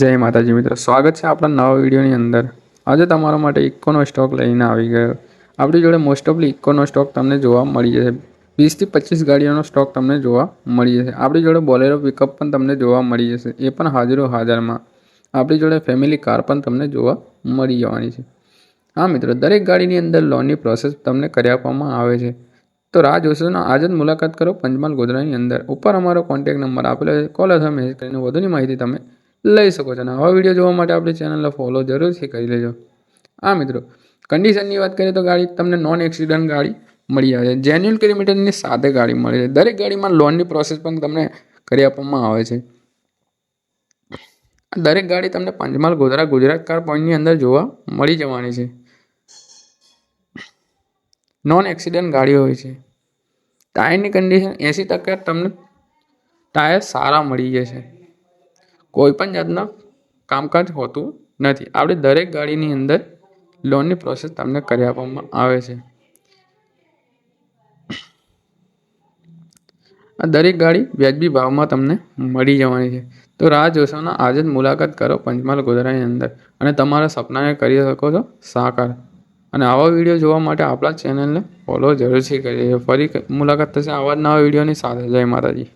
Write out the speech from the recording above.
જય માતાજી મિત્રો, સ્વાગત છે આપણા નવા વિડીયોની અંદર. આજે તમારા માટે ઇકોનો સ્ટોક લઈને આવી ગયો. આપણી જોડે મોસ્ટ ઓફલી ઇકોનો સ્ટોક તમને જોવા મળી જશે. વીસથી પચીસ ગાડીઓનો સ્ટોક તમને જોવા મળી જશે. આપણી જોડે બોલેરો પિકઅપ પણ તમને જોવા મળી જશે. એ પણ હાજરો હાજરમાં. આપણી જોડે ફેમિલી કાર પણ તમને જોવા મળી જવાની છે. હા મિત્રો, દરેક ગાડીની અંદર લોનની પ્રોસેસ તમને કરી આપવામાં આવે છે. તો રાહ જોશોનો આજે જ મુલાકાત કરો પંચમહાલ ગોધરાની અંદર. ઉપર અમારો કોન્ટેક્ટ નંબર આપેલો છે. કોલ અથવા મેસેજ કરીને વધુની માહિતી તમે લઈ શકો છો. અને આવા વીડિયો જોવા માટે આપણી ચેનલને ફોલો જરૂરથી કરી લેજો. આ મિત્રો. કન્ડિશનની વાત કરીએ તો ગાડી તમને નોન એક્સિડન્ટ ગાડી મળી આવે છે. જેન્યુઅલ કિલોમીટરની સાથે ગાડી મળે છે. દરેક ગાડીમાં લોનની પ્રોસેસ પણ તમને કરી આપવામાં આવે છે. દરેક ગાડી તમને પંચમહાલ, ગોધરા, ગુજરાત કાર પોઈન્ટની અંદર જોવા મળી જવાની છે. નોન એક્સિડન્ટ ગાડી હોય છે. ટાયરની કન્ડિશન એંસી ટકા તમને ટાયર સારા મળી જશે. કોઈ પણ જાતના કામકાજ હોતું નથી. આપણે દરેક ગાડીની અંદર લોનની પ્રોસેસ તમને કરી આપવામાં આવે છે. આ દરેક ગાડી વ્યાજબી ભાવમાં તમને મળી જવાની છે. તો રાહ જોશોના આજે જ મુલાકાત કરો પંચમહાલ ગોધરાની અંદર અને તમારા સપનાને કરી શકો છો સાકાર. અને આવા વીડિયો જોવા માટે આપણા ચેનલને ફોલો જરૂરથી કરી લેજો ફરી મુલાકાત થશે આવા જ નવા વિડીયોની સાથે. જય માતાજી.